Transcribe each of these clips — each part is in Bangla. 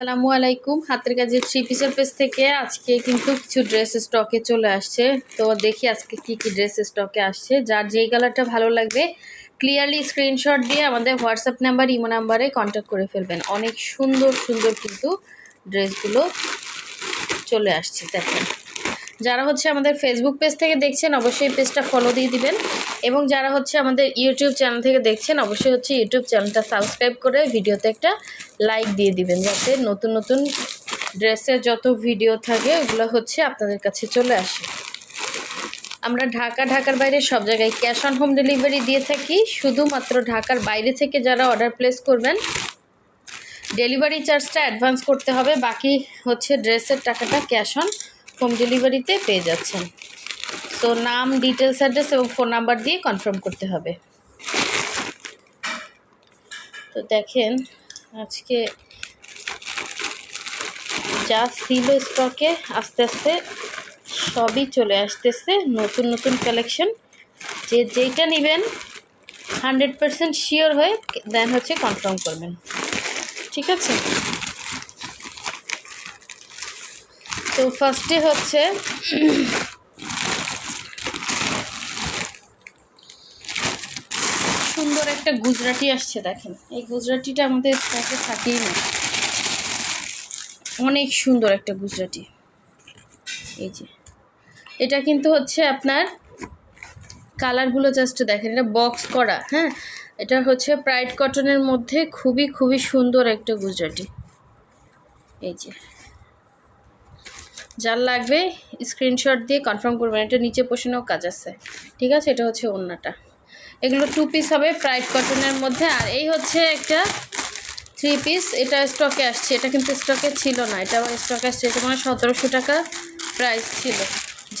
আসসালামু আলাইকুম। হাতের কাজের থ্রি পিসের পেজ থেকে আজকে কিন্তু কিছু ড্রেস স্টকে চলে আসছে। তো দেখি আজকে কি কি ড্রেস স্টকে আসছে। যার যেই কালারটা ভালো লাগবে ক্লিয়ারলি স্ক্রিনশট দিয়ে আমাদের হোয়াটসঅ্যাপ নাম্বার ইমো নাম্বারে কন্ট্যাক্ট করে ফেলবেন। অনেক সুন্দর সুন্দর কিন্তু ড্রেসগুলো চলে আসছে, দেখেন। যারা হচ্ছে আমাদের ফেসবুক পেজ থেকে দেখছেন, অবশ্যই পেজটা ফলো দিয়ে দিবেন। এবং যারা হচ্ছে আমাদের ইউটিউব চ্যানেল থেকে দেখছেন, অবশ্যই হচ্ছে ইউটিউব চ্যানেলটা সাবস্ক্রাইব করে ভিডিওতে একটা লাইক দিয়ে দিবেন, যাতে নতুন নতুন ড্রেসের যত ভিডিও থাকে, ওগুলো হচ্ছে আপনাদের কাছে চলে আসে। আমরা ঢাকা, ঢাকার বাইরে সব জায়গায় ক্যাশ অন হোম ডেলিভারি দিয়ে থাকি। শুধুমাত্র ঢাকার বাইরে থেকে যারা অর্ডার প্লেস করবেন ডেলিভারি চার্জটা অ্যাডভান্স করতে হবে, বাকি হচ্ছে ড্রেসের টাকাটা ক্যাশ অন হোম ডেলিভারিতে পেয়ে যাচ্ছেন। তো নাম ডিটেলস অ্যাড্রেস এবং ফোন নাম্বার দিয়ে কনফার্ম করতে হবে। তো দেখেন, আজকে যা ছিল স্টকে আস্তে আস্তে সবই চলে আসতেছে। নতুন নতুন কালেকশন যে যেইটা নেবেন হান্ড্রেড পারসেন্ট শিওর হয়ে দেন হচ্ছে কনফার্ম করবেন। ঠিক আছে? তো ফার্স্টে হচ্ছে সুন্দর একটা গুজরাটি আসছে, দেখেন। এই গুজরাটিটা আমাদের কাছে থাকেই না। অনেক সুন্দর একটা গুজরাটি। এই যে। এটা কিন্তু হচ্ছে আপনার কালারগুলো জাস্ট দেখেন, এটা বক্স করা হ্যাঁ? এটা হচ্ছে প্রাইড কটনের মধ্যে খুবই খুবই সুন্দর একটা গুজরাটি। এই যে। যার লাগবে স্ক্রিনশট দিয়ে কনফার্ম করবেন। এটা নিচে পোষণেও কাজ আছে। ঠিক আছে? এটা হচ্ছে অন্যটা এগুলো টু পিস হবে প্রাইড কটনের মধ্যে। আর এই হচ্ছে একটা থ্রি পিস এটা স্টকে আসছে। এটা কিন্তু স্টকে ছিল না। এটা আবার স্টকে আসছে। এটা মানে সতেরোশো টাকা প্রাইস ছিল।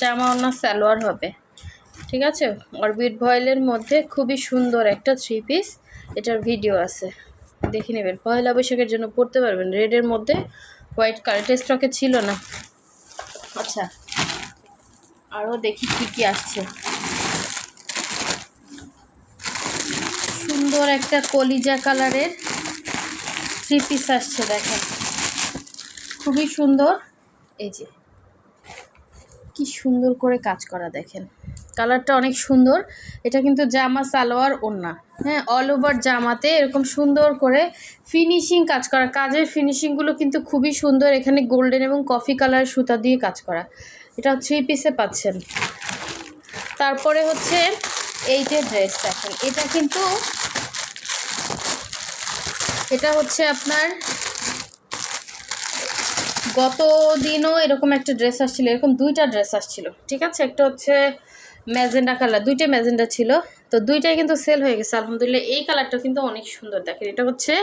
জামা অন্য সালোয়ার হবে। ঠিক আছে? অরবিট ভয়েলের মধ্যে খুবই সুন্দর একটা থ্রি পিস এটার ভিডিও আছে। দেখে নেবেন। পয়লা বৈশাখের জন্য পড়তে পারবেন। রেডের মধ্যে হোয়াইট কালার স্টকে ছিল না। আচ্ছা। আরও দেখি কী কী আসছে। সুন্দর একটা কলিজা কালারের থ্রি পিস আসছে, দেখেন। খুবই সুন্দর। এই যে, কি সুন্দর করে কাজ করা, দেখেন। কালারটা অনেক সুন্দর। এটা কিন্তু জামা, সালোয়ার, ওড়না। হ্যাঁ অল ওভার জামাতে এরকম সুন্দর করে ফিনিশিং কাজ করা। কাজের ফিনিশিংগুলো কিন্তু খুবই সুন্দর। এখানে গোল্ডেন এবং কফি কালার সুতা দিয়ে কাজ করা। এটা থ্রি পিসে পাচ্ছেন। তারপরে হচ্ছে এই যে ড্রেস দেখেন। এটা কিন্তু এটা হচ্ছে আপনার গত দিনও এরকম একটা ড্রেস আসছিল। এরকম দুইটা ড্রেস আসছিল। ঠিক আছে? একটা হচ্ছে ম্যাজেন্ডা কালার দুইটাই ম্যাজেন্ডা ছিল। তো দুইটাই কিন্তু সেল হয়ে গেছে। আলহামদুলিল্লাহ, এই কালারটা কিন্তু অনেক সুন্দর দেখেন। এটা হচ্ছে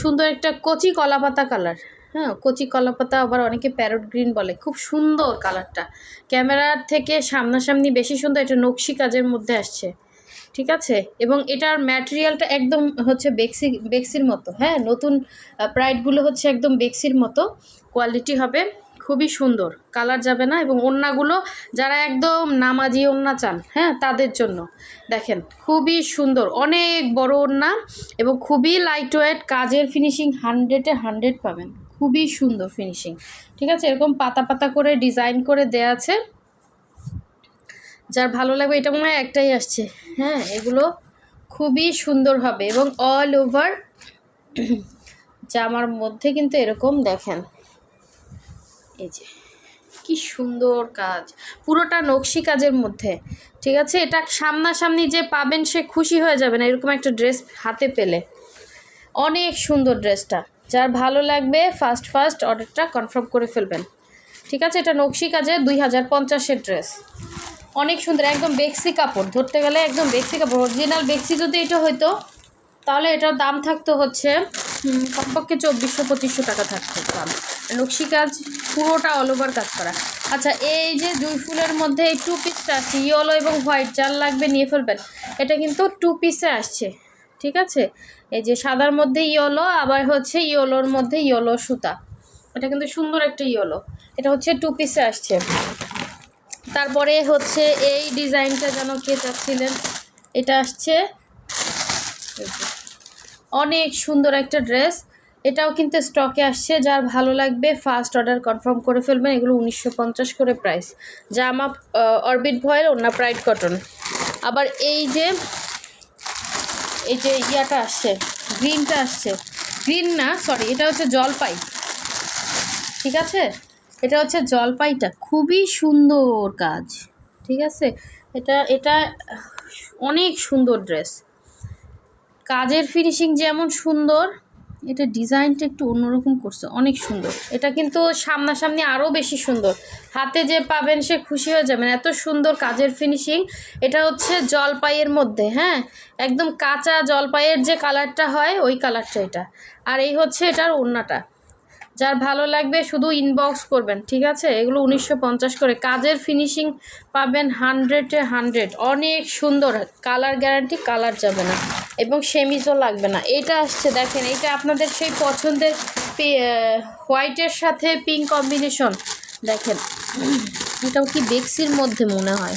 সুন্দর একটা কচি কলাপাতা কালার। হ্যাঁ কচি কলাপাতা আবার অনেকে প্যারট গ্রিন বলে। খুব সুন্দর কালারটা। ক্যামেরার থেকে সামনাসামনি বেশি সুন্দর এটা নকশি কাজের মধ্যে আসছে। ঠিক আছে? এবং এটার ম্যাটেরিয়ালটা একদম হচ্ছে বেক্সি, বেক্সির মতো। হ্যাঁ নতুন প্রাইডগুলো হচ্ছে একদম বেক্সির মতো। কোয়ালিটি হবে। খুবই সুন্দর। কালার যাবে না এবং ওড়নাগুলো যারা একদম নামাজি ওড়না চান হ্যাঁ তাদের জন্য। দেখেন, খুবই সুন্দর, অনেক বড় ওড়না এবং খুবই লাইট ওয়েট কাজের ফিনিশিং হান্ড্রেডে হান্ড্রেড পাবেন। খুবই সুন্দর ফিনিশিং ঠিক আছে? এরকম পাতা পাতা করে ডিজাইন করে দেয়া আছে। যার ভালো লাগবে, এটা মনে হয় একটাই আসছে হ্যাঁ এগুলো খুবই সুন্দর হবে এবং অল ওভার জামার মধ্যে কিন্তু এরকম দেখেন। এই যে, কি সুন্দর কাজ। পুরোটা নকশি কাজের মধ্যে, ঠিক আছে? এটা সামনাসামনি যে পাবেন সে খুশি হয়ে যাবে না, এরকম একটা ড্রেস হাতে পেলে। অনেক সুন্দর ড্রেসটা। যার ভালো লাগবে ফার্স্ট ফার্স্ট অর্ডারটা কনফার্ম করে ফেলবেন। ঠিক আছে? এটা নকশি কাজে দুই হাজার পঞ্চাশের ড্রেস। অনেক সুন্দর, একদম বেক্সি কাপড়। ধরতে গেলে একদম বেক্সি কাপড়। অরিজিনাল বেক্সি যদি এটা হইতো, তাহলে এটার দাম থাকতো হচ্ছে কমপক্ষে চব্বিশশো, পঁচিশশো টাকা থাকতো দাম। নকশি কাজ পুরোটা অল ওভার কাজ করা। আচ্ছা এই যে জুই ফুলের মধ্যে এই টু পিসটা আছে ইয়েলো এবং হোয়াইট যার লাগবে নিয়ে ফেলবেন। এটা কিন্তু টু পিসে আসছে, ঠিক আছে? এই যে সাদার মধ্যে ইয়েলো আবার হচ্ছে ইয়েলোর মধ্যে ইয়েলো সুতা। এটা কিন্তু সুন্দর একটা ইয়েলো এটা হচ্ছে টু পিসে আসছে। তারপরে হচ্ছে এই ডিজাইনটা যেন কে চাচ্ছিলেন, এটা আসছে। অনেক সুন্দর একটা ড্রেস। এটাও কিন্তু স্টকে আসছে, যার ভালো লাগবে ফার্স্ট অর্ডার কনফার্ম করে ফেলবেন, এগুলো উনিশশো পঞ্চাশ করে প্রাইস জামা অরবিট ভয়েল ওনা প্রাইড কটন আবার এই যে এই যে ইয়াটা আসছে গ্রিনটা আসছে। গ্রিন না সরি এটা হচ্ছে জলপাই। ঠিক আছে? এটা হচ্ছে জলপাইটা। খুবই সুন্দর কাজ। ঠিক আছে? এটা এটা অনেক সুন্দর ড্রেস। কাজের ফিনিশিং যেমন সুন্দর, এটা ডিজাইনটা একটু অন্যরকম করছে, অনেক সুন্দর। এটা কিন্তু সামনাসামনি আরও বেশি সুন্দর। হাতে যে পাবেন সে খুশি হয়ে যাবেন। এত সুন্দর কাজের ফিনিশিং এটা হচ্ছে জলপাইয়ের মধ্যে হ্যাঁ? একদম কাঁচা জলপাইয়ের যে কালারটা হয়, ওই কালারটা এটা। আর এই হচ্ছে এটার ওড়নাটা। যার ভালো লাগবে শুধু ইনবক্স করবেন, ঠিক আছে? এগুলো উনিশশো পঞ্চাশ করে। কাজের ফিনিশিং পাবেন হান্ড্রেডে হান্ড্রেড অনেক সুন্দর। কালার গ্যারান্টি কালার যাবে না। এবং সেমিজও লাগবে না। এটা আসছে, দেখেন, এটা আপনাদের সেই পছন্দের হোয়াইটের সাথে পিঙ্ক কম্বিনেশন দেখেন, এটাও কি বেক্সির মধ্যে মনে হয়?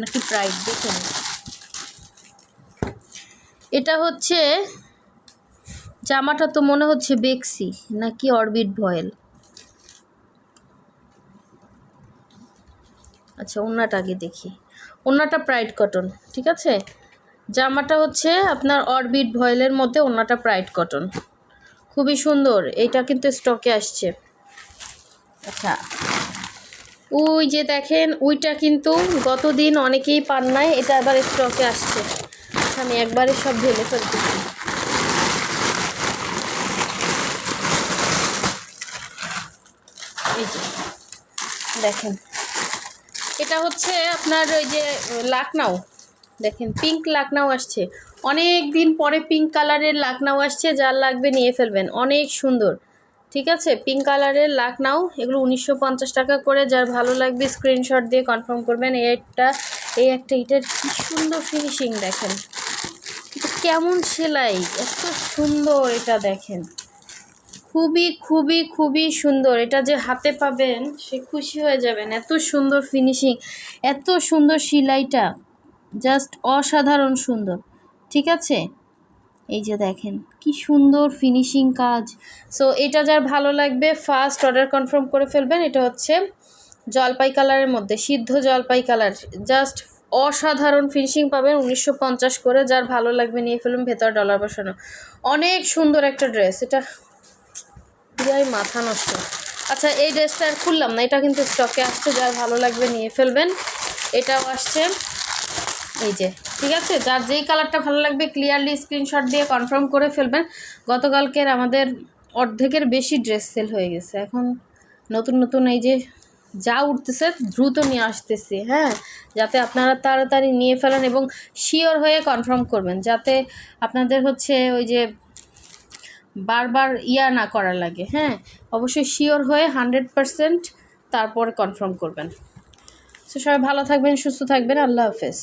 নাকি প্রাইড দেখেন এটা হচ্ছে জামাটা তো মনে হচ্ছে বেক্সি, নাকি অরবিট ভয়েল? আচ্ছা ওনাটা আগে দেখি। ওনাটা প্রাইড কটন ঠিক আছে? জামাটা হচ্ছে আপনার অরবিট ভয়েলের মধ্যে ওনাটা প্রাইড কটন খুবই সুন্দর এইটা কিন্তু স্টকে আসছে। আচ্ছা ওই যে দেখেন, ওইটা কিন্তু গতদিন অনেকেই পান নাই, এটা আবার স্টকে আসছে। আমি একবারে সব ভেবে ফেলতেছি এই যে, দেখেন। এটা হচ্ছে আপনার ওই যে লাকনাও, দেখেন পিঙ্ক লাকনাও আসছে। অনেক দিন পরে পিঙ্ক কালারের লাকনাও আসছে, যার লাগবে নিয়ে ফেলবেন। অনেক সুন্দর, ঠিক আছে? পিঙ্ক কালারের লাকনাও, এগুলো উনিশশো পঞ্চাশ টাকা করে, যার ভালো লাগবে স্ক্রিনশট দিয়ে কনফার্ম করবেন। একটা, এই একটা এটার কী সুন্দর ফিনিশিং দেখেন। এটা কেমন সেলাই, এত সুন্দর এটা, দেখেন। খুবই খুবই খুবই সুন্দর। এটা যে হাতে পাবেন, সে খুশি হয়ে যাবেন। এত সুন্দর ফিনিশিং এত সুন্দর সিলাইটা জাস্ট অসাধারণ সুন্দর। ঠিক আছে? এই যে দেখেন, কি সুন্দর ফিনিশিং কাজ। সো এটা যার ভালো লাগবে ফার্স্ট অর্ডার কনফার্ম করে ফেলবেন, এটা হচ্ছে জলপাই কালারের মধ্যে, সিদ্ধ জলপাই কালার। জাস্ট অসাধারণ ফিনিশিং পাবেন, উনিশশো পঞ্চাশ করে, যার ভালো লাগবে, নিয়ে ফেলুন, ভেতর ডলার বসানো। অনেক সুন্দর একটা ড্রেস এটা পুরাই মাথা নষ্ট। আচ্ছা এই ড্রেসটা আর খুললাম না, এটা কিন্তু স্টকে আসছে, যার ভালো লাগবে নিয়ে ফেলবেন। এটাও আসছে। এই যে, ঠিক আছে? যার যেই কালারটা ভালো লাগবে ক্লিয়ারলি স্ক্রিনশট দিয়ে কনফার্ম করে ফেলবেন। গতকালকের আমাদের অর্ধেকের বেশি ড্রেস সেল হয়ে গেছে। এখন নতুন নতুন এই যে যা উঠতেছে, দ্রুত নিয়ে আসতেছি হ্যাঁ? যাতে আপনারা তাড়াতাড়ি নিয়ে ফেলেন এবং শিওর হয়ে কনফার্ম করবেন। যাতে আপনাদের হচ্ছে ওই যে বারবার ইয়া না করা লাগে হ্যাঁ? অবশ্যই শিওর হয়ে হান্ড্রেড পারসেন্ট তারপর কনফার্ম করবেন। তো সবাই ভালো থাকবেন, সুস্থ থাকবেন, আল্লাহ হাফেজ।